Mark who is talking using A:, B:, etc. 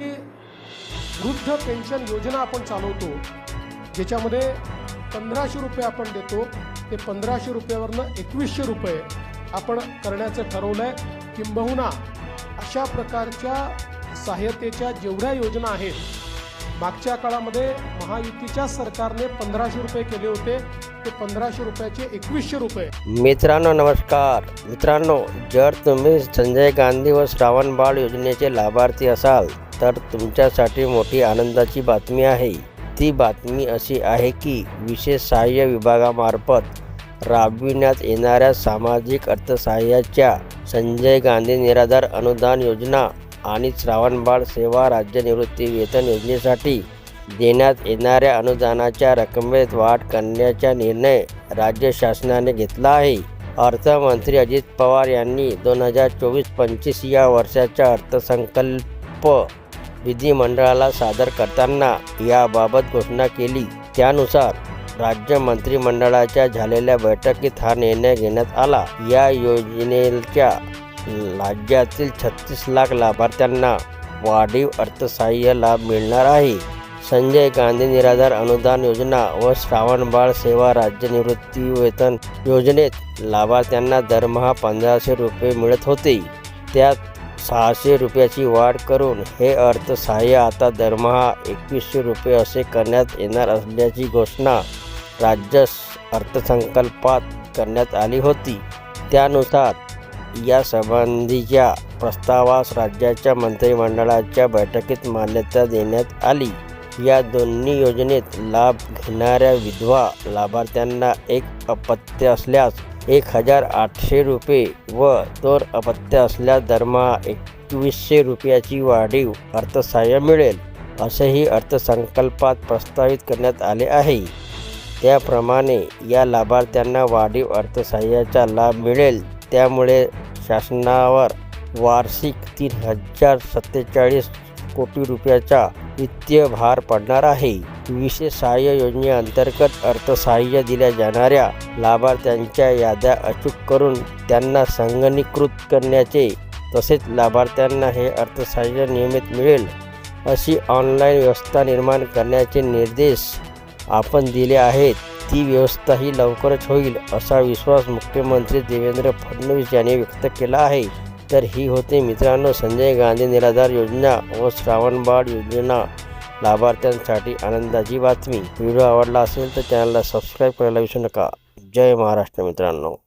A: वृद्ध पेन्शन योजना आपण चालवतो ज्याच्यामध्ये पंधराशे रुपये आपण देतो ते पंधराशे रुपयावरनं एकवीसशे रुपये आपण करण्याचं ठरवलं आहे किंबहुना अशा प्रकारच्या सहाय्यतेच्या जेवढ्या योजना आहेत मागच्या काळामध्ये महायुतीच्या सरकारने पंधराशे रुपये केले होते ते पंधराशे रुपयाचे एकवीसशे रुपये.
B: मित्रांनो नमस्कार. मित्रांनो जर तुम्ही संजय गांधी व श्रावण बाळ योजनेचे लाभार्थी असाल तर तुमच्यासाठी मोठी आनंदाची बातमी आहे. ती बातमी अशी आहे की विशेष सहाय्य विभागामार्फत राबविण्यात येणाऱ्या सामाजिक अर्थसहाय्याच्या संजय गांधी निराधार अनुदान योजना आणि श्रावणबाळ सेवा राज्य निवृत्ती वेतन योजनेसाठी देण्यात येणाऱ्या अनुदानाच्या रकमेत वाढ करण्याचा निर्णय राज्य शासनाने घेतला आहे. अर्थमंत्री अजित पवार यांनी दोन हजार चोवीस पंचवीस या वर्षाच्या अर्थसंकल्प विधिमंडळाला सादर करताना याबाबत घोषणा केली. त्यानुसार राज्य मंत्रिमंडळाच्या झालेल्या बैठकीत हा निर्णय घेण्यात आला. या योजनेच्या राज्यातील छत्तीस लाख लाभार्थ्यांना वाढीव अर्थसहाय्य लाभ मिळणार आहे. संजय गांधी निराधार अनुदान योजना व श्रावणबाळ सेवा राज्य निवृत्ती वेतन योजनेत लाभार्थ्यांना दरमहा पंधराशे रुपये मिळत होते. त्यात सहाशे रुपयाची वाढ करून हे अर्थसहाय्य आता दरमहा एकवीसशे रुपये असे करण्यात येणार असल्याची घोषणा राज्य अर्थसंकल्पात करण्यात आली होती. त्यानुसार या संबंधीच्या प्रस्तावास राज्याच्या मंत्रिमंडळाच्या बैठकीत मान्यता देण्यात आली. या दोन्ही योजनेत लाभ घेणाऱ्या विधवा लाभार्थ्यांना एक अपत्य असल्यास एक हजार आठशे रुपये व दर अपत्य असल्यास दरमहा एकवीसशे रुपयाची वाढीव अर्थसहाय्य मिळेल असेही अर्थसंकल्पात प्रस्तावित करण्यात आले आहे. त्याप्रमाणे या लाभार्थ्यांना वाढीव अर्थसहाय्याचा लाभ मिळेल. त्यामुळे शासनावर वार्षिक तीन हजार सत्तेचाळीस कोटी रुपयाचा वित्तीय भार पडणार आहे. विशेष सहाय्य योजनेअंतर्गत अर्थसहाय्य दिल्या जाणाऱ्या लाभार्थ्यांच्या याद्या अचूक करून त्यांना संगणीकृत करण्याचे तसेच लाभार्थ्यांना हे अर्थसहाय्य नियमित मिळेल अशी ऑनलाईन व्यवस्था निर्माण करण्याचे निर्देश आपण दिले आहेत. ती व्यवस्थाही लवकरच होईल असा विश्वास मुख्यमंत्री देवेंद्र फडणवीस यांनी व्यक्त केला आहे. तर ही होती मित्रांनो संजय गांधी निराधार योजना व श्रावणबाळ योजना. लाभार्थ्यांसाठी आनंदाची बातमी. व्हिडिओ आवडला असेल तर चॅनलला सबस्क्राईब करायला विसरू नका. जय महाराष्ट्र मित्रांनो.